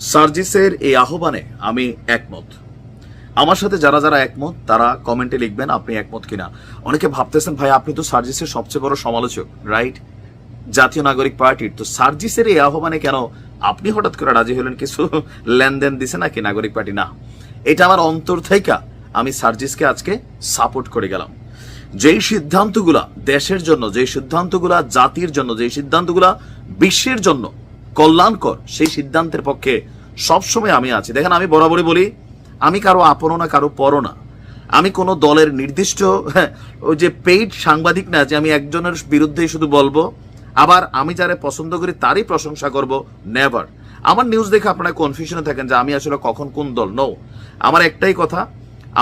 সার্জিসের এই আহ্বানে আমি একমত। আমার সাথে যারা যারা একমত, তারা কমেন্টে লিখবেন আপনি একমত কিনা। অনেকে ভাবতেছেন, ভাই, আপনি তো সার্জিসের সবচেয়ে বড় সমালোচক রাইট জাতীয় নাগরিক পার্টির। তো সার্জিসের এই আহ্বানে কেন আপনি হঠাৎ করে রাজি হলেন? কিছু লেনদেন দিছে নাকি নাগরিক পার্টি? না, এটা আমার অন্তর থেকে আমি সার্জিসকে আজকে সাপোর্ট করে গেলাম। যেই সিদ্ধান্তগুলা দেশের জন্য, যেই সিদ্ধান্তগুলা জাতির জন্য, যেই সিদ্ধান্তগুলা বিশ্বের জন্য কল্যাণকর সেই সিদ্ধান্তের পক্ষে সবসময় আমি আছি। দেখেন আমি বরাবরই বলি আমি কারও আপনও না কারও পরও না। আমি কোনো দলের নির্দিষ্ট হ্যাঁ, ওই যে পেইড সাংবাদিক না যে আমি একজনের বিরুদ্ধেই শুধু বলব আবার আমি যারা পছন্দ করি তারই প্রশংসা করব নেভার আমার নিউজ দেখে আপনারা কনফিউশনে থাকেন যে আমি আসলে কখন কোন দল। নো আমার একটাই কথা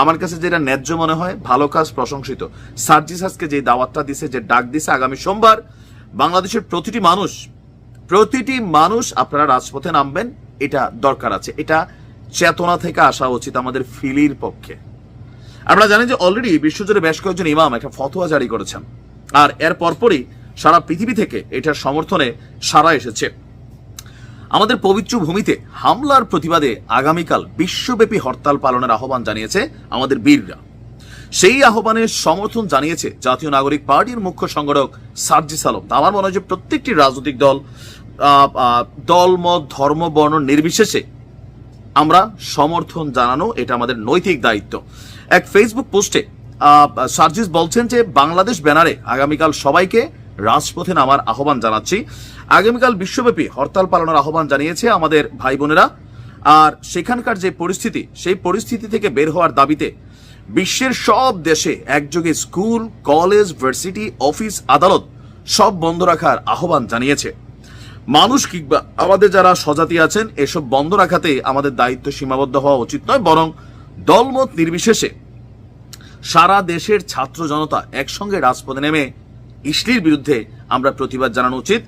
আমার কাছে যেটা ন্যায্য মনে হয় ভালো কাজ প্রশংসিত। সার্জিসাসকে যে দাওয়াতটা দিছে যে ডাক দিছে আগামী সোমবার বাংলাদেশের প্রতিটি মানুষ প্রতিটি মানুষ আপনারা রাজপথে নামবেন, এটা দরকার আছে। এটা চেতনা থেকে আসা উচিত আমাদের ফিলির পক্ষে। আমরা জানি যে অলরেডি বিশ্বজুড়ে বেশ কয়েকজন ইমাম একটা ফতোয়া জারি করেছেন। আর এর পরপরই সারা পৃথিবী থেকে এটার সমর্থনে সারা এসেছে। আমাদের পবিত্র ভূমিতে হামলার প্রতিবাদে আগামীকাল বিশ্বব্যাপী হরতাল পালনের আহ্বান জানিয়েছে আমাদের বীররা। সেই আহ্বানে সমর্থন জানিয়েছে জাতীয় নাগরিক পার্টির মুখ্য সংগঠক সার্জিস আলম তা আমার মনে হয় যে প্রত্যেকটি রাজনৈতিক দল দল, মত, ধর্ম, বর্ণ নির্বিশেষে আমরা সমর্থন জানানো এটা আমাদের নৈতিক দায়িত্ব। এক ফেসবুক পোস্টে সার্জিস বলছেন যে বাংলাদেশ ব্যানারে আগামীকাল সবাইকে রাজপথে নামার আহ্বান জানাচ্ছি। আগামীকাল বিশ্বব্যাপী হরতাল পালনের আহ্বান জানিয়েছে আমাদের ভাই বোনেরা। আর সেখানকার যে পরিস্থিতি, সেই পরিস্থিতি থেকে বের হওয়ার দাবিতে বিশ্বের সব দেশে একযোগে স্কুল, কলেজ, ভার্সিটি, অফিস, আদালত সব বন্ধ রাখার আহ্বান জানিয়েছে। মানুষ কিংবা আমাদের যারা সজাতি আছেন, এসব বন্ধ রাখাতে আমাদের দায়িত্ব সীমাবদ্ধ হওয়া উচিত নয়, বরং দলমত নির্বিশেষে সারা দেশের ছাত্র জনতা একসঙ্গে রাজপথে নেমে ইসলির বিরুদ্ধে আমরা প্রতিবাদ জানানো উচিত।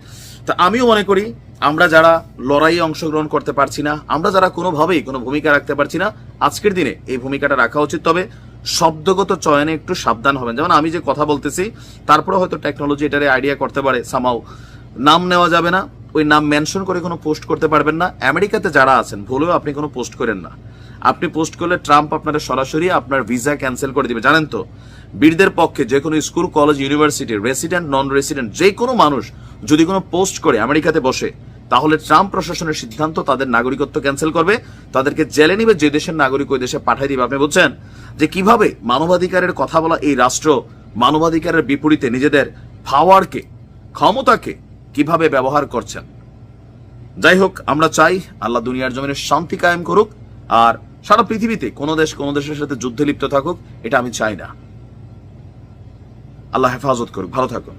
তা আমিও মনে করি, আমরা যারা লড়াইয়ে অংশগ্রহণ করতে পারছি না, আমরা যারা কোনোভাবেই কোনো ভূমিকা রাখতে পারছি না, আজকের দিনে এই ভূমিকাটা রাখা উচিত। তবে শব্দগত চয়নে একটু সাবধান হবেন। যেমন আমি যে কথা বলতেছি, তারপরে হয়তো টেকনোলজি এটারে আইডিয়া করতে পারে সামাও নাম নেওয়া যাবে না, ওই নাম মেনশন করে কোনো পোস্ট করতে পারবেন না। আমেরিকাতে যারা আছেন, ভুলেও আপনি কোনো পোস্ট করেন না। আপনি পোস্ট করলে ট্রাম্প আপনার সরাসরি আপনার ভিসা ক্যান্সেল করে দিবে। জানেন তো, বীরদের পক্ষে যে কোনো school college university resident non resident যে কোনো মানুষ যদি কোনো পোস্ট করে আমেরিকাতে বসে তাহলে ট্রাম্প প্রশাসনের সিদ্ধান্ত তাদের নাগরিকত্ব ক্যান্সেল করবে, তাদেরকে জেলে নিবে যে দেশের নাগরিক ওই দেশে পাঠিয়ে দিবে। আপনি বুঝছেন যে কীভাবে মানবাধিকারের কথা বলা এই রাষ্ট্র মানবাধিকারের বিপরীতে নিজেদের পাওয়ারকে ক্ষমতাকে কীভাবে ব্যবহার করছেন? যাই হোক, আমরা চাই আল্লাহ দুনিয়ার জমিনে শান্তি কায়েম করুক আর সারা পৃথিবীতে কোনো দেশ কোনো দেশের সাথে যুদ্ধে লিপ্ত থাকুক, এটা আমি চাই না। আল্লাহ হেফাজত করুক। ভালো থাকুন।